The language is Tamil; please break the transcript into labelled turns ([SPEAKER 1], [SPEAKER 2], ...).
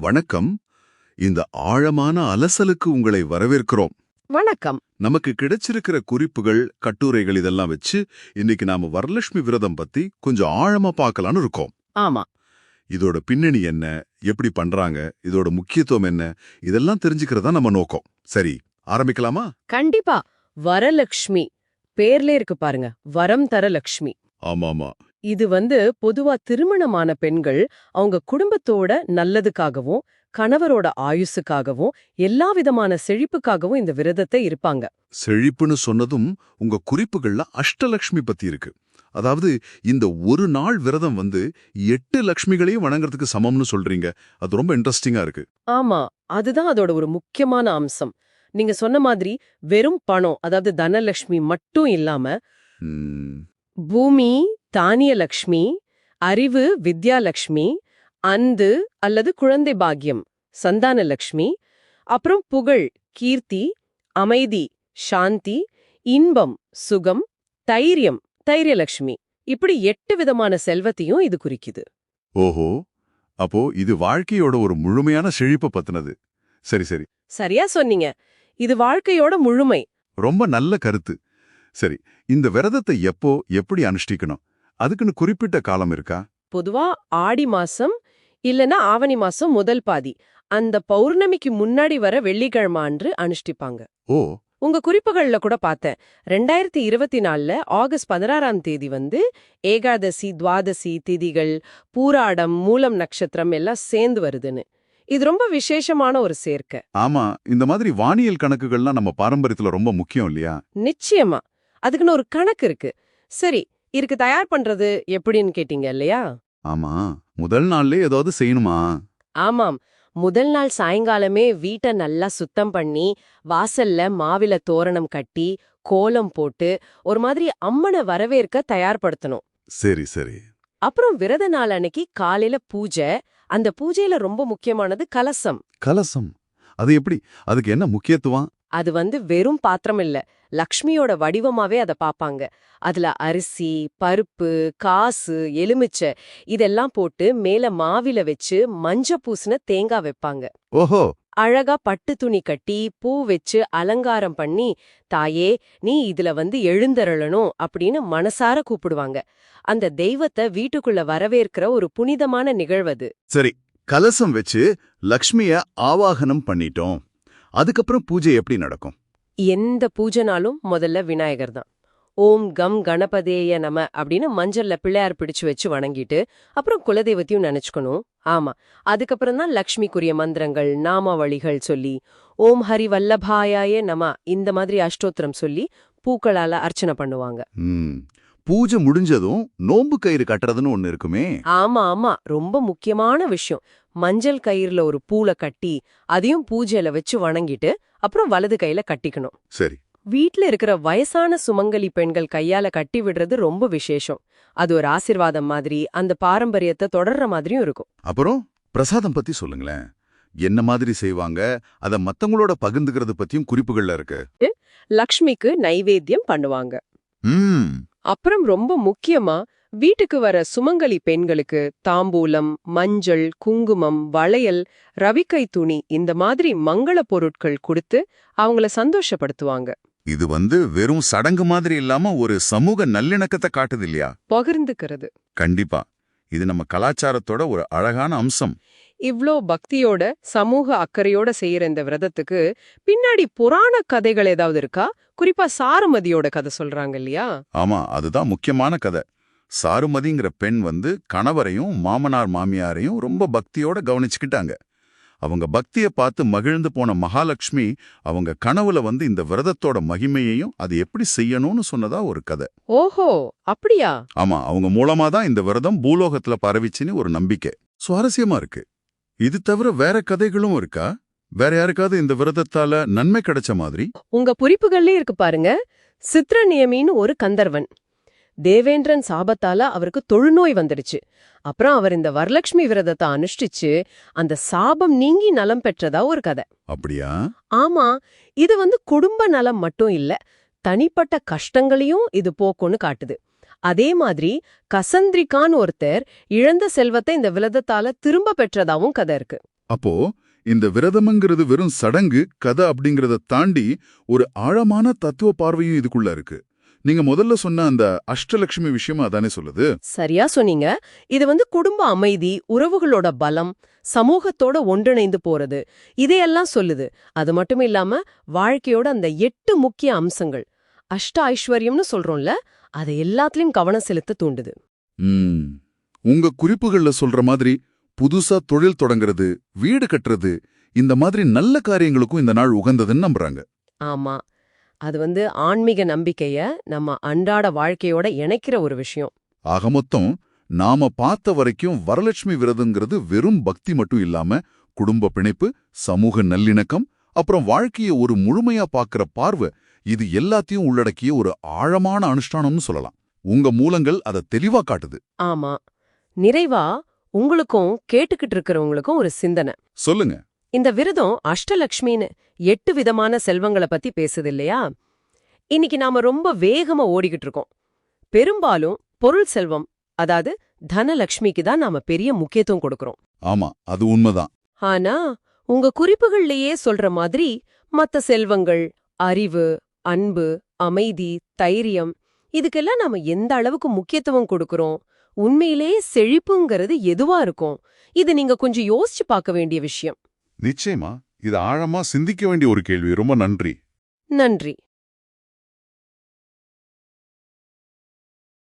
[SPEAKER 1] வணக்கம். இந்த ஆழமான அலசலுக்கு உங்களை வரவேற்கிறோம்.
[SPEAKER 2] வணக்கம்.
[SPEAKER 1] நமக்கு கிடைச்சிருக்கிற குறிப்புகள் கட்டுரைகள் இதெல்லாம் வச்சு இன்னைக்கு நாம வரலட்சுமி விரதம் பத்தி கொஞ்சம் ஆழமா பார்க்கலாம்னு இருக்கோம்.
[SPEAKER 2] ஆமா.
[SPEAKER 1] இதோட பின்னணி என்ன? எப்படி பண்றாங்க? இதோட முக்கியத்துவம் என்ன? இதெல்லாம் தெரிஞ்சுக்கிறதா நம்ம நோக்கம். சரி ஆரம்பிக்கலாமா?
[SPEAKER 2] கண்டிப்பா. வரலக்ஷ்மி பேர்லே இருக்கு பாருங்க. வரம் தர லக்ஷ்மி
[SPEAKER 1] ஆமாமா.
[SPEAKER 2] இது வந்து பொதுவா திருமணமான பெண்கள் அவங்க குடும்பத்தோட நல்லதுக்காகவும் கணவரோட ஆயுசுக்காகவும் எல்லா விதமான செழிப்புக்காகவும் இந்த விரதத்தை இருப்பாங்க.
[SPEAKER 1] செழிப்புன்னு சொன்னதும் உங்க குறிப்புகள்ல அஷ்டலக்ஷ்மி பத்தி இருக்கு. அதாவது இந்த ஒரு நாள் விரதம் வந்து எட்டு லக்ஷ்மிகளையும் வணங்குறதுக்கு சமம்னு சொல்றீங்க. அது ரொம்ப இன்ட்ரெஸ்டிங்கா இருக்கு.
[SPEAKER 2] ஆமா அதுதான் அதோட ஒரு முக்கியமான அம்சம். நீங்க சொன்ன மாதிரி வெறும் பணம் அதாவது தனலக்ஷ்மி மட்டும் இல்லாம பூமி தானியலக்ஷ்மி அறிவு வித்யாலக்ஷ்மி அந்து அல்லது குழந்தை பாக்கியம் சந்தானலக்ஷ்மி அப்புறம் புகழ் கீர்த்தி அமைதி சாந்தி இன்பம் சுகம் தைரியம் தைரியலக்ஷ்மி. இப்படி எட்டு விதமான செல்வத்தையும் இது குறிக்குது.
[SPEAKER 1] ஓஹோ அப்போ இது வாழ்க்கையோட ஒரு முழுமையான செழிப்பை பத்தினது. சரி சரி.
[SPEAKER 2] சரியா சொன்னீங்க. இது வாழ்க்கையோட முழுமை.
[SPEAKER 1] ரொம்ப நல்ல கருத்து. சரி இந்த விரதத்தை எப்போ எப்படி அனுஷ்டிக்கணும்? அதுக்குன்னு குறிப்பிட்ட காலம் இருக்கா?
[SPEAKER 2] பொதுவா ஆடி மாசம் இல்லனா ஆவணி மாசம் முதல் பாதி. அந்த பௌர்ணமிக்கு முன்னாடி வர வெள்ளிக்கிழமை அன்று அனுஷ்டிப்பாங்க.
[SPEAKER 1] ஓ.
[SPEAKER 2] உங்க குறிப்புகள்ல கூட பார்த்தேன். ரெண்டாயிரத்தி இருபத்தி நாலுல ஆகஸ்ட் பதினாறாம் தேதி வந்து ஏகாதசி துவாதசி திதிகள் பூராடம் மூலம் நட்சத்திரம் எல்லாம் சேர்ந்து வருதுன்னு. இது ரொம்ப விசேஷமான ஒரு சேர்க்கை.
[SPEAKER 1] ஆமா இந்த மாதிரி வானியல் கணக்குகள்லாம் நம்ம பாரம்பரியத்துல ரொம்ப முக்கியம் இல்லையா?
[SPEAKER 2] நிச்சயமா. அதுக்குன்னு ஒரு கணக்கு இருக்கு. சரி இதுக்கு தயார் பண்றது எப்படின்னு கேட்டீங்க இல்லையா?
[SPEAKER 1] ஆமா. முதல் நாள்லயே ஏதாவது செய்யணுமா?
[SPEAKER 2] ஆமாம். முதல் நாள் சாயங்காலமே வீட்டை நல்லா சுத்தம் பண்ணி வாசல்ல மாவில தோரணம் கட்டி கோலம் போட்டு ஒரு மாதிரி அம்மனை வரவேற்க தயார்படுத்தணும்.
[SPEAKER 1] சரி சரி.
[SPEAKER 2] அப்புறம் விரத நாள் அன்னைக்கு காலையில பூஜை. அந்த பூஜையில ரொம்ப முக்கியமானது கலசம்.
[SPEAKER 1] கலசம்? அது எப்படி? அதுக்கு என்ன முக்கியத்துவம்?
[SPEAKER 2] அது வந்து வெறும் பாத்திரம் இல்ல. லக்ஷ்மியோட வடிவமாவே அத பாப்பாங்க. அதுல அரிசி பருப்பு காசு எலுமிச்சை இதெல்லாம் போட்டு மேல மாவில வச்சு மஞ்ச பூசின தேங்காய் வைப்பாங்க.
[SPEAKER 1] ஓஹோ!
[SPEAKER 2] அழகா பட்டு துணி கட்டி பூ வச்சு அலங்காரம் பண்ணி தாயே நீ இதுல வந்து எழுந்தருளணும் அப்படின்னு மனசார கூப்பிடுவாங்க. அந்த தெய்வத்தை வீட்டுக்குள்ள வரவேற்கிற ஒரு புனிதமான நிகழ்வது
[SPEAKER 1] சரி கலசம் வச்சு லக்ஷ்மிய ஆவாகனம் பண்ணிட்டோம். அதுக்கப்புறம் பூஜை எப்படி நடக்கும்?
[SPEAKER 2] எந்த பூஜைனாலும் முதல்ல விநாயகர் தான். ஓம் கம் கணபதேய நம அப்படின்னு மஞ்சள்ல பிள்ளையார் பிடிச்சு வச்சு வணங்கிட்டு அப்புறம் குலதெய்வத்தையும் நினைச்சுக்கணும். ஆமா. அதுக்கப்புறம் தான் லக்ஷ்மிக்குரிய மந்திரங்கள் நாமாவளிகள் சொல்லி ஓம் ஹரி வல்லபாயாய நம இந்த மாதிரி அஷ்டோத்திரம் சொல்லி பூக்களால அர்ச்சனை பண்ணுவாங்க.
[SPEAKER 1] பூஜை முடிஞ்சதும் நோன்பு கயிறு கட்டுறதுன்னு ஒண்ணு இருக்குமே.
[SPEAKER 2] ஆமா ஆமா. ரொம்ப முக்கியமான விஷயம். மஞ்சள் கயிறுல ஒரு பூல கட்டி அதையும் பூஜையில வச்சு வணங்கிட்டு அப்புறம் வலது கையில கட்டிக்கணும்.
[SPEAKER 1] சரி.
[SPEAKER 2] வீட்ல இருக்கிற வயசான சுமங்கலி பெண்கள் கையால கட்டி விடுறது ரொம்ப விசேஷம். அது ஒரு ஆசிர்வாதம் மாதிரி அந்த பாரம்பரியத்தை தொடர்ற மாதிரியும் இருக்கும்.
[SPEAKER 1] அப்புறம் பிரசாதம் பத்தி சொல்லுங்களேன். என்ன மாதிரி செய்வாங்க? அத மத்தவங்களோட பகிர்ந்துக்கிறது பத்தியும் குறிப்புகள்ல இருக்கு.
[SPEAKER 2] லக்ஷ்மிக்கு நைவேத்தியம் பண்ணுவாங்க.
[SPEAKER 1] ம்.
[SPEAKER 2] அப்புறம் ரொம்ப முக்கியமா வீட்டுக்கு வர சுமங்கலி பெண்களுக்கு தாம்பூலம் மஞ்சள் குங்குமம் வளையல் ரவிக்கை துணி இந்த மாதிரி மங்கள பொருட்கள் கொடுத்து அவங்கள சந்தோஷப்படுத்துவாங்க.
[SPEAKER 1] இது வந்து வெறும் சடங்கு மாதிரி இல்லாம ஒரு சமூக நல்லிணக்கத்தை காட்டுது இல்லையா?
[SPEAKER 2] பகிர்ந்துக்கிறது.
[SPEAKER 1] கண்டிப்பா. இது நம்ம கலாச்சாரத்தோட ஒரு அழகான அம்சம்.
[SPEAKER 2] இவ்ளோ பக்தியோட சமூக அக்கறையோட செய்யற இந்த விரதத்துக்கு பின்னாடி புராண கதைகள் ஏதாவது இருக்கா? குறிப்பா சாருமதியோட கதை சொல்றாங்க இல்லையா?
[SPEAKER 1] ஆமா அதுதான் முக்கியமான கதை. சாருமதிங்கிற பெண் வந்து கணவரையும் மாமனார் மாமியாரையும் ரொம்ப பக்தியோட கவனிச்சுக்கிட்டாங்க. அவங்க பக்திய பார்த்து மகிழ்ந்து போன மகாலட்சுமி அவங்க கனவுல வந்து இந்த விரதத்தோட மகிமையையும் அது எப்படி செய்யணும்னு சொன்னதா ஒரு கதை.
[SPEAKER 2] ஓஹோ அப்படியா?
[SPEAKER 1] ஆமா அவங்க மூலமா தான் இந்த விரதம் பூலோகத்துல பரவிச்சுன்னு ஒரு நம்பிக்கை. சுவாரஸ்யமா இருக்கு. இது தவிர வேற கதைகளும் இருக்கா? வேற யாருக்காவது இந்த விரதத்தால நன்மை கிடைச்ச மாதிரி?
[SPEAKER 2] உங்க குறிப்புகள்லயே இருக்கு பாருங்க. சித்ரநியமின்னு ஒரு கந்தர்வன். தேவேந்திரன் சாபத்தால அவருக்கு தொழுநோய் வந்துடுச்சு. அப்புறம் அவர் இந்த வரலட்சுமி விரதத்தை அனுஷ்டிச்சு அந்த சாபம் நீங்கி நலம் பெற்றதா ஒரு கதை.
[SPEAKER 1] அப்படியா?
[SPEAKER 2] ஆமா. இது வந்து குடும்ப நலம் மட்டும் இல்ல தனிப்பட்ட கஷ்டங்களையும் இது போக்கும்னு காட்டுது. அதே மாதிரி கசந்திரிகான்னு ஒருத்தர் இழந்த செல்வத்தை இந்த விரதத்தால திரும்ப பெற்றதாவும் கதை இருக்கு.
[SPEAKER 1] அப்போ இந்த விரதம்ங்கிறது வெறும் சடங்கு கதை அப்படிங்கறத தாண்டி ஒரு ஆழமான தத்துவ பார்வையும் இதுக்குள்ள இருக்கு. நீங்க முதல்ல சொன்ன அந்த அஷ்டலட்சுமி விஷயமா அதானே சொல்லுது?
[SPEAKER 2] சரியா சொன்னீங்க. இது வந்து குடும்ப அமைதி உறவுகளோட பலம் சமூகத்தோட ஒன்றிணைந்து போறது இதையெல்லாம் சொல்லுது. அது மட்டும் இல்லாம வாழ்க்கையோட அந்த எட்டு முக்கிய அம்சங்கள் அஷ்ட ஐஸ்வர்யம்னு சொல்றோம்ல அதை எல்லாத்துலயும் கவனம் செலுத்த தூண்டுது.
[SPEAKER 1] உங்க குறிப்புகள்ல சொல்ற மாதிரி புதுசா தொழில் தொடங்குறது வீடு கட்டுறது இந்த மாதிரி நல்ல காரியங்களுக்கும் இந்த நாள் உகந்ததுன்னு நம்புறாங்க.
[SPEAKER 2] ஆமா. அது வந்து ஆன்மீக நம்பிக்கைய நம்ம அன்றாட வாழ்க்கையோட இணைக்கிற ஒரு விஷயம்.
[SPEAKER 1] ஆக மொத்தம் நாம பார்த்த வரைக்கும் வரலட்சுமி விரதங்கிறது வெறும் பக்தி மட்டும் இல்லாம குடும்ப பிணைப்பு சமூக நல்லிணக்கம் அப்புறம் வாழ்க்கைய ஒரு முழுமையா பார்க்கிற பார்வை இது எல்லாத்தையும் உள்ளடக்கிய ஒரு ஆழமான அனுஷ்டானம்னு சொல்லலாம். உங்க மூலங்கள் அதை தெளிவா காட்டுது.
[SPEAKER 2] ஆமா. நிறைவா உங்களுக்கும் கேட்டுக்கிட்டு இருக்கிறவங்களுக்கும் ஒரு சிந்தனை.
[SPEAKER 1] சொல்லுங்க.
[SPEAKER 2] இந்த விரதம் அஷ்டலக்ஷ்மின்னு எட்டு விதமான செல்வங்கள பத்தி பேசுது இல்லையா? இன்னைக்கு நாம ரொம்ப வேகமா ஓடிக்கிட்டு இருக்கோம். பெரும்பாலும் பொருள் செல்வம் அதாவது தனலக்ஷ்மிக்கு தான் நாம பெரிய முக்கியத்துவம் கொடுக்கறோம்.
[SPEAKER 1] ஆமா அது உண்மைதான்.
[SPEAKER 2] ஆனா உங்க குறிப்புகள்லயே சொல்ற மாதிரி மத்த செல்வங்கள் அறிவு அன்பு அமைதி தைரியம் இதுக்கெல்லாம் நாம எந்த அளவுக்கு முக்கியத்துவம் கொடுக்கறோம்? உண்மையிலேயே செழிப்புங்கிறது எதுவா இருக்கும்? இது நீங்க கொஞ்சம் யோசிச்சு பார்க்க வேண்டிய விஷயம்.
[SPEAKER 1] நிச்சயமா இது ஆழமா சிந்திக்க வேண்டிய ஒரு கேள்வி. ரொம்ப நன்றி.
[SPEAKER 2] நன்றி.